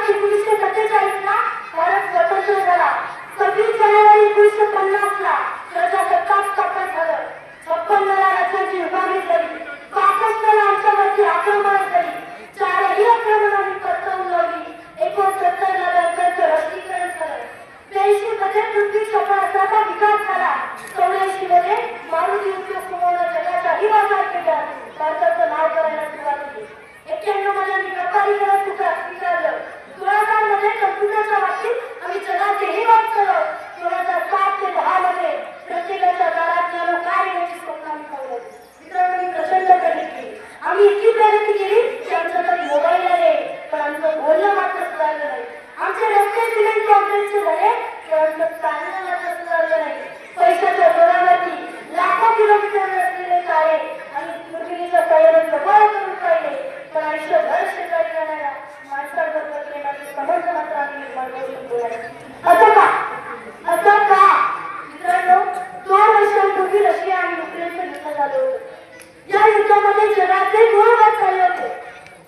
पंधरा एकोणीसशे भारत स्वतंत्र झाला. सव्वीस जानेवारी एकोणीसशे प्रजासत्ताक स्थापन झालं. राज्याची विभागणी झाली. पासष्ट आमच्यावरती आक्रमण झाली. चारही आक्रमणांनी परतवून लावली. एकोणसत्तर बँकांचं राष्ट्रीकरण झालं. ब्याऐंशी मध्ये पृथ्वी क्षेपणास्त्राचा विकास झाला. चौऱ्याऐंशी मध्ये मारुती उद्योग समूहानं जगाच्याही बाजारपेठात करायला सुरुवात केली एक्क्याण्णवमध्ये आम्ही व्यापारीकरण स्वीकार स्वीकारलं दोन हजारमध्ये कम्प्युटरच्या बाबतीत आम्ही जगाचेही वाट केलं दोन हजार सात ते दहा मध्ये प्रत्येकाच्या दारात ज्ञानो काय येण्याची स्वप्न आम्ही पाहिलं मित्रांनो मी प्रचंड प्रगती केली आम्ही इतकी प्रगती केली की आमच्याकडे मोबाईल आले पण आमचं बोलणं मात्र सुधारलं नाही आमचे रस्ते सिमेंट कॉन्क्रीटचे झाले तर आमचं चालणं मात्र सुधारलं नाही पैशाच्या जोरावरती लाखो किलोमीटर असलेले तारे आणि पृथ्वीच्या तयारी जवळ करून पाहिले पण आयुष्यभर शेजारी जाणाऱ्या माणसांबरोबर प्रेमाचे संबंध मात्र आम्ही निर्माण करू शकतो नाही. असं का असं का मित्रांनो दोन वर्षांपूर्वी रशिया आणि युक्रेनचं युद्ध झालं होतं या युद्धामध्ये जगातले दोन वाद झाले होते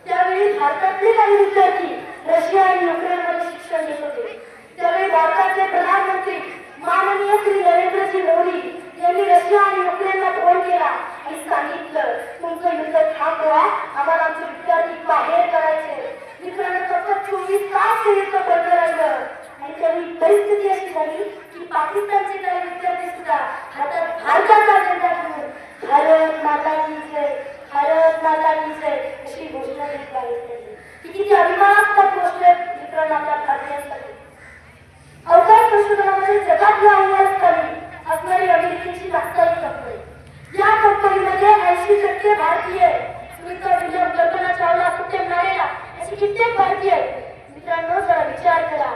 त्यावेळी भारतातले काही विद्यार्थी रशिया आणि युक्रेनमध्ये शिक्षण घेत होते त्यावेळी भारताचे प्रधानमंत्री माननीय श्री नरेंद्रजी मोदी यांनी रशिया आणि युक्रेनला फोन केला आणि सांगितलं तुमचं युद्ध थांबवा आम्हाला आमचे विद्यार्थी बाहेर करायचे मित्रांनो फक्त चोवीस तास हे युद्ध बंद राहिलं आणि त्यावेळी परिस्थिती अशी झाली की पाकिस्तानचे काही विद्यार्थी सुद्धा हातात भारतात भारत माता की जय भारत माता की जय अशी घोषणा देत पाहिजे ही किती अभिमानास्पद गोष्ट आहे मित्रांनो आपल्या भारतीयांसाठी अवकाश संशोधनामध्ये जगात अव्वल स्थानी असणारी अमेरिकेची वास्तविक कंपनी. या कंपनीमध्ये ऐंशी टक्के भारतीय आहे. सुनीता कल्पना चावला सत्यम नाडेला अशी कित्येक भारतीय मित्रांनो जरा विचार करा.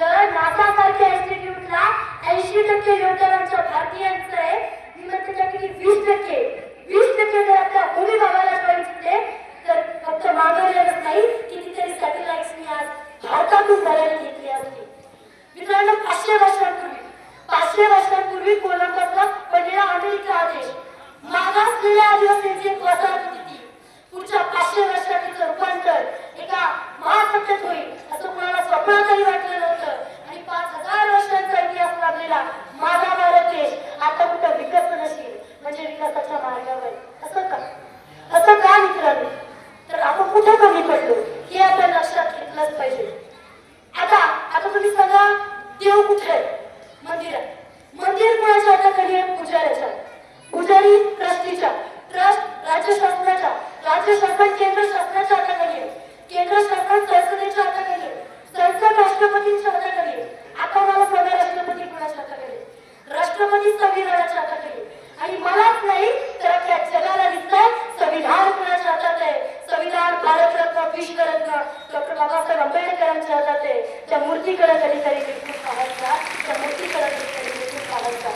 जर नासा सारख्या इन्स्टिट्यूटला ऐंशी टक्के योगदानाच्या भारतीयांचं आहे मी म्हणते त्यापैकी वीस टक्के वीस टक्के जर आपल्या भूमी भागाला जॉईन झाले तर फक्त मागवलेलंच नाही कितीतरी सॅटेलाइट्सनी आज भारतातून करायला घेतली असते मित्रांनो पाचशे वर्षांपूर्वी पाचशे वर्षांपूर्वी कोलंबसला पडलेला अमेरिका आदेश मागासलेल्या आदिवासींची वसाहत होती. पुढच्या पाचशे वर्षात तिचं रूपांतर एका महासत्तेत होईल असं कोणाला स्वप्नातही वाटलं नव्हतं. आणि पाच हजार वर्षांचा इतिहास लाभलेला कुठे कमी पडलो भारतरत्न डॉक्टर बाबासाहेब आंबेडकरांच्या हातात त्या मूर्तीकडे कधीतरी विकृत पाहायचा त्या मूर्तीकडे कधीतरी विकृत पाहायचा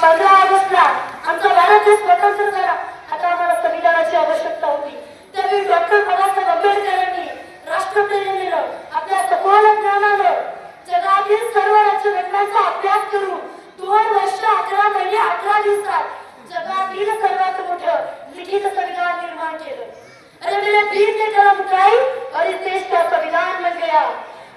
पंधरा ऑगस्टला आमचा भारत देश स्वतंत्र झाला आता आम्हाला संविधानाची आवश्यकता होती. त्यावेळी डॉक्टर बाबासाहेब आंबेडकरांनी राष्ट्रप्रेरणेनं आपल्या सखोल ज्ञानानं जगातील सर्व राज्यघटनांचा अभ्यास करून दोन वर्ष अकरा महिने अकरा दिवसात जगातील सर्वात मोठं लिखित संविधान निर्माण केलं अरे मेरे भीम ने कलम उठाई और इस देश का संविधान बन गया।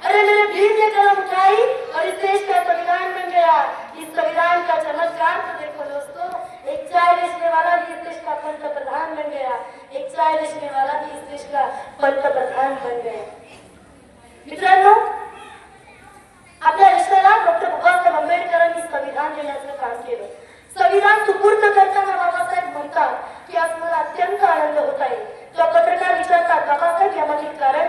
अरे मेरे भीम ने कलम उठाई और इस देश का संविधान बन गया। इस संविधान का चमत्कार तो देखो दोस्तों एक चाय बेचने वाला भी इस देश का पंतप्रधान बन गया। एक चाय बेचने वाला भी इस देश का पंतप्रधान बन गया। मित्रांनो आपल्या देशाला डॉक्टर बाबासाहेब आंबेडकरांनी संविधान देण्याचं काम केलं. संविधान सुपूर्द करताना बाबासाहेब म्हणतात की आज मला अत्यंत आनंद होत आहे जेव्हा पत्रकार विचारतात बाबासाहेब कारण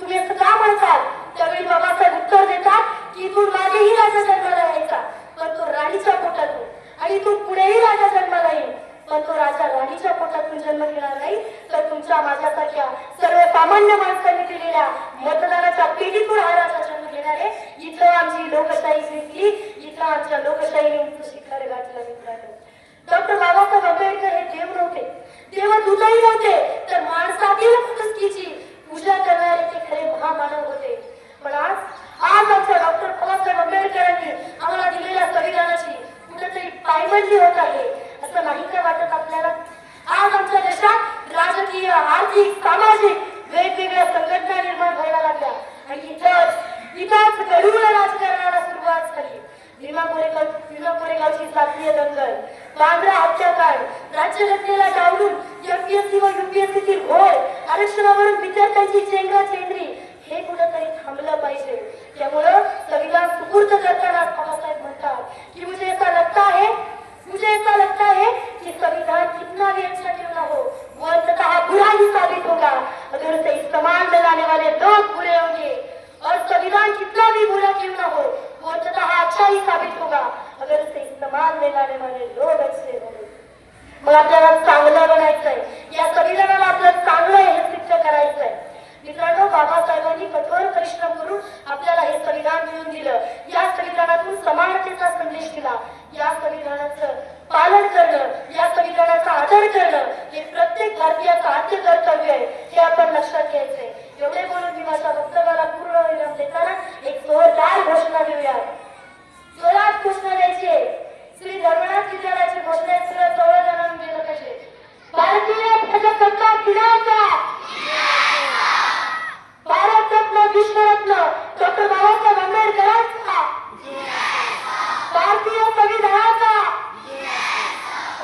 तुम्ही असं का म्हणतात त्यावेळी बाबासाहेब उत्तर देतात की इथून माझेही राजा जन्माला यायचा. पण तो राणीच्या पोटातून. आणि तू पुढेही राजा जन्माला येईल. पण तो राजा राणीच्या पोटातून जन्म घेणार नाही तर तुमच्या माझ्यासारख्या सर्वसामान्य माणसांनी दिलेल्या मतदानाच्या पिढीतून हा राजा जन्म घेणार आहे. इथं आमची लोकशाही जिंकली. इथं आमच्या लोकशाहीने उंच शिखर गाठलं मित्रांनो. डॉक्टर बाबासाहेब आंबेडकर हे देव नव्हते देवदूतही नव्हते तर माणसातील पूजा करणारे ते खरे महामानव होते. पण आज आज आमच्या डॉक्टर बाबासाहेब आंबेडकरांनी आम्हाला दिलेल्या संविधानाची कुठेतरी पायमल्ली होत आहे असं नाही का वाटत आपल्याला. आज आमच्या देशात राजकीय आर्थिक सामाजिक वेगवेगळ्या संघटना निर्माण व्हायला लागल्या. आणि इथंच इथंच गरुड राजकारणाला सुरुवात झाली. भीमा कोरेगाव भीमा कोरेगावची जातीय दंगल बांद्रा हत्याकांड राज्यघटनेला डावलून एमपीएससी व युपीएससी तील घोळ आरक्षणावरून विद्यार्थ्यांची चेंगरा चेंगरी. हे कुठेतरी थांबलं पाहिजे. त्यामुळं संविधान सुपूर्त करताना बाबासाहेब म्हणतात की मुझे ऐसा लगता है मुझे ऐसा लगता है कि संविधान कितना भी अच्छा क्यों ना हो वो अंततः बुरा ही साबित होगा अगर उसे इस्तेमाल में लाने वाले लोग बुरे होंगे और संविधान कितना भी बुरा क्यों ना हो वो अंततः अच्छा ही साबित होगा अगर उसे इस्तेमाल में लाने वाले लोग अच्छे होंगे मग आपल्याला चांगलं बनायचंय. या संविधानाला आपल्याला चांगलं हे सिद्ध करायचंय. मित्रांनो बाबासाहेबांनी कठोर परिश्रम करून आपल्याला हे संविधान मिळून दिलं. या संविधानातून समानतेचा संदेश दिला. या संविधानाचं पालन करणं या संविधानाचा आदर करणं हे प्रत्येक भारतीयाचं आद्य कर्तव्य आहे हे आपण लक्षात घ्यायचंय. एवढे बोलून मी माझ्या वक्तव्याला पूर्ण विराम देताना एक जोरदार घोषणा देऊया. जोरात घोषणा द्यायची श्री धर्मनाथ विद्यालयाची घोषणा